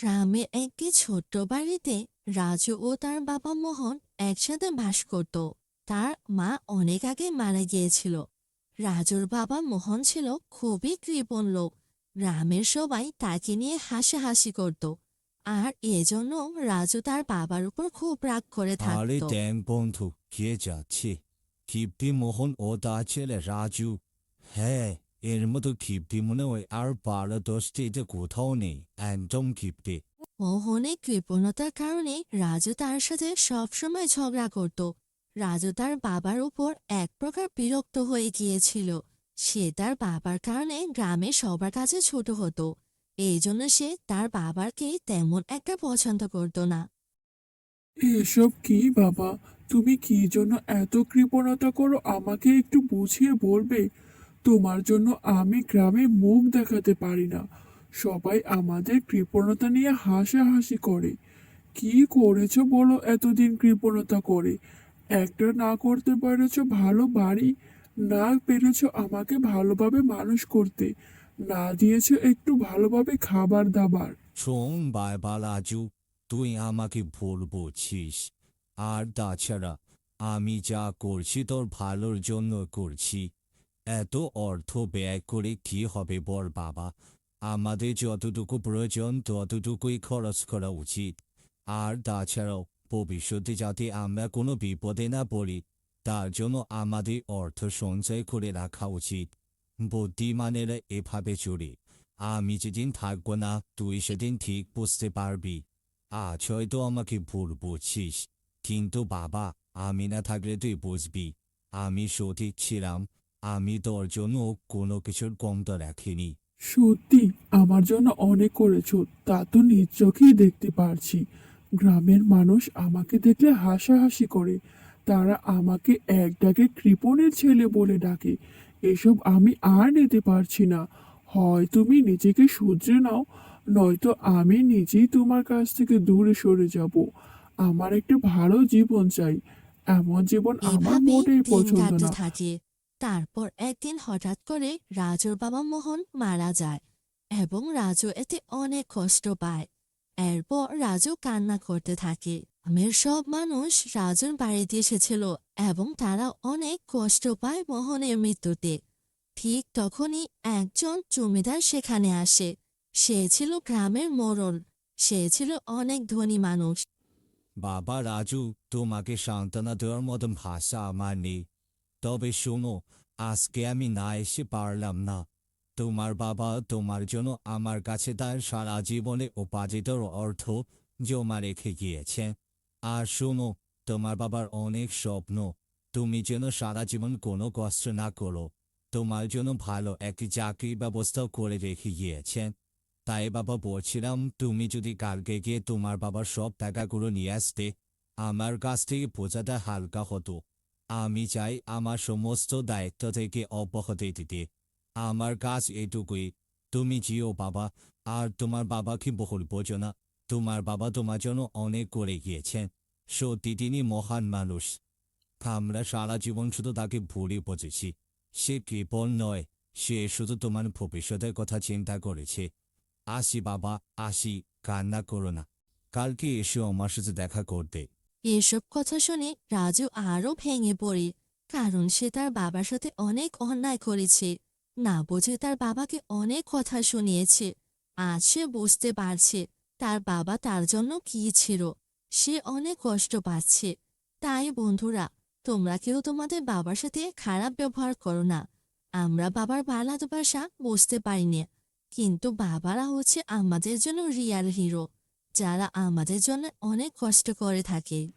গ্রামের একটি ছোট্ট বাড়িতে রাজু ও তার বাবা মোহন একসাথে বাস করত। তার মা অনেক আগে মারা গিয়েছিল। রাজুর বাবা মোহন ছিল খুবই কৃপণ লোক। গ্রামের সবাই তাকে নিয়ে হাসাহাসি করত। আর এজন্য রাজু তার বাবার উপর খুব রাগ করে আরে থাকত। বন্ধু কে যাচ্ছে? কিপ্টি মোহন ও তার ছেলে রাজু। হ্যাঁ এর মতো কিপ্টি মনে হয় আর কোথাও নেই একদম কিপ্টি মোহনের কৃপণতার কারণে রাজু তার সাথে সবসময় ঝগড়া করত। রাজু তার বাবার উপর এক প্রকার বিরক্ত হয়ে গিয়েছিল। সে তার বাবার কারণে গ্রামে সবার কাছে ছোট হতো। এই জন্য সে তার বাবাকে তেমন একটা পছন্দ করত না। এসব কি বাবা? তুমি কি জন্য এত কৃপণতা করো? আমাকে একটু বুঝিয়ে বলবে? তোমার জন্য আমি গ্রামে মুখ দেখাতে পারি না। সবাই আমাদের কৃপণতা নিয়ে হাসাহাসি করে। কি করেছ বলো এতদিন কৃপণতা করে? একটা না করতে পেরেছ ভালো বাড়ি, না পেরেছ আমাকে ভালোভাবে মানুষ করতে, না দিয়েছ একটু ভালোভাবে খাবার দাবার। শোন বাবা রাজু তুই আমাকে ভুল বুঝছিস। আর তাছাড়া আমি যা করছি তোর ভালোর জন্য করছি। এত অর্থ ব্যয় করে কি হবে বল বাবা? আমাদের যতটুকু প্রয়োজন, ততটুকুই খরচ করা উচিত। আর তাছাড়াও, ভবিষ্যতে যাতে আমরা কোনো বিপদে না পড়ি, তার জন্য আমাদের অর্থ সঞ্চয় করে রাখা উচিত। বুদ্ধিমানেরা এভাবে চলে আমি যেদিন থাকব না, তুই সেদিন ঠিক বুঝতে পারবি। আজ হয়তো আমাকে ভুল বুঝছিস, কিন্তু বাবা, আমি না থাকলে তুই বুঝবি। আমি সঠিক ছিলাম আমি তোর জন্য কোনো কিছুর কমতা রাখিনি। সত্যি আমার জন্য অনেক করেছ তা তো নিজ চোখেই দেখতে পারছি। গ্রামের মানুষ আমাকে দেখলে হাসাহাসি করে। তারা আমাকে এক ডাকে কৃপণের ছেলে বলে ডাকে। এসব আমি আর নিতে পারছি না। হয় তুমি নিজেকে শুধরে নাও নয়তো আমি নিজেই তোমার কাছ থেকে দূরে সরে যাব। আমার একটা ভালো জীবন চাই। এমন জীবন আমার মোটেই পছন্দ না। থাকে। তারপর একদিন হঠাৎ করে রাজুর বাবা মোহন মারা যায় এবং রাজু এতে অনেক কষ্ট পায়। এরপর রাজু কান্না করতে থাকে। গ্রামের সব মানুষ রাজুর বাড়িতে এসেছিল এবং তারা অনেক কষ্ট পায় মোহনের মৃত্যুতে। ঠিক তখনই একজন জমিদার সেখানে আসে। সে ছিল গ্রামের মোড়ল সে ছিল অনেক ধনী মানুষ। বাবা রাজু, তোমাকে সান্ত্বনা দেওয়ার মতন ভাষা আমার নেই। তবে শোনো, আজকে আমি না এসে পারলাম না। তোমার বাবা তোমার জন্য আমার কাছে তার সারা জীবনে উপার্জিত অর্থ জমা রেখে গিয়েছে। আর শোনো, তোমার বাবার অনেক স্বপ্ন, তুমি যেন সারা জীবন কোনো কষ্ট না করো। তোমার জন্য ভালো একটি চাকরির ব্যবস্থাও করে রেখে গিয়েছে। তাই বাবা বলছিলাম, তুমি যদি কালকে গিয়ে তোমার বাবার সব টাকাগুলো নিয়ে আসতে, আমার কাছ থেকে বোঝাটা হালকা হতো। আমি চাই আমার সমস্ত দায়িত্ব থেকে অব্যাহতি দিতে। আমার কাজ এটুকুই। তুমি জিও বাবা, আর তোমার বাবাকে বহুল বোঝো না তোমার বাবা তোমার জন্য অনেক করে গিয়েছেন। সত্যি তিনি মহান মানুষ। আমরা সারা জীবন শুধু তাকে ভুলে বুঝেছি সে কেবল নয়, সে শুধু তোমার ভবিষ্যতের কথা চিন্তা করেছে। আসি বাবা, আসি, কান্না করো না। কালকে এসো আমার সাথে দেখা করতে। এসব কথা শুনে রাজু আরও ভেঙে পড়ে, কারণ সে তার বাবার সাথে অনেক অন্যায় করেছে। না বুঝে তার বাবাকে অনেক কথা শুনিয়েছে, আজ সে বুঝতে পারছে তার বাবা তার জন্য কি ছিল। সে অনেক কষ্ট পাচ্ছে। তাই বন্ধুরা, তোমরা কেউ তোমাদের বাবার সাথে খারাপ ব্যবহার করো না। আমরা বাবার ভালোবাসা বুঝতে পারিনি, কিন্তু বাবারা হচ্ছে আমাদের জন্য রিয়াল হিরো যারা আমাদের জন্য অনেক কষ্ট করে থাকে।